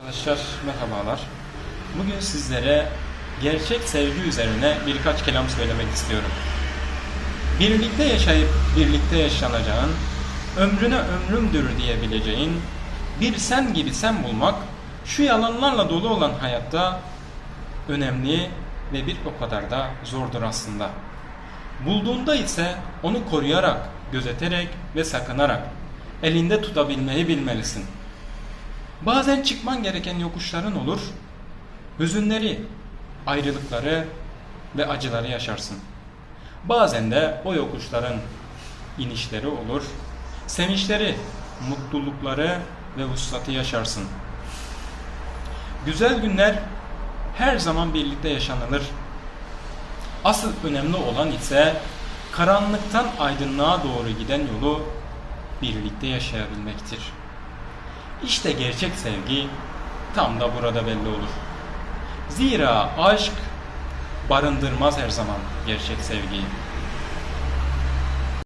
Arkadaşlar merhabalar. Bugün sizlere gerçek sevgi üzerine birkaç kelam söylemek istiyorum. Birlikte yaşayıp birlikte yaşanacağın, ömrüne ömrümdür diyebileceğin bir sen gibi sen bulmak şu yalanlarla dolu olan hayatta önemli ve bir o kadar da zordur aslında. Bulduğunda ise onu koruyarak, gözeterek ve sakınarak elinde tutabilmeyi bilmelisin. Bazen çıkman gereken yokuşların olur. Hüzünleri, ayrılıkları ve acıları yaşarsın. Bazen de o yokuşların inişleri olur. Sevinçleri, mutlulukları ve vuslatı yaşarsın. Güzel günler her zaman birlikte yaşanılır. Asıl önemli olan ise karanlıktan aydınlığa doğru giden yolu birlikte yaşayabilmektir. İşte gerçek sevgi tam da burada belli olur. Zira aşk barındırmaz her zaman gerçek sevgiyi.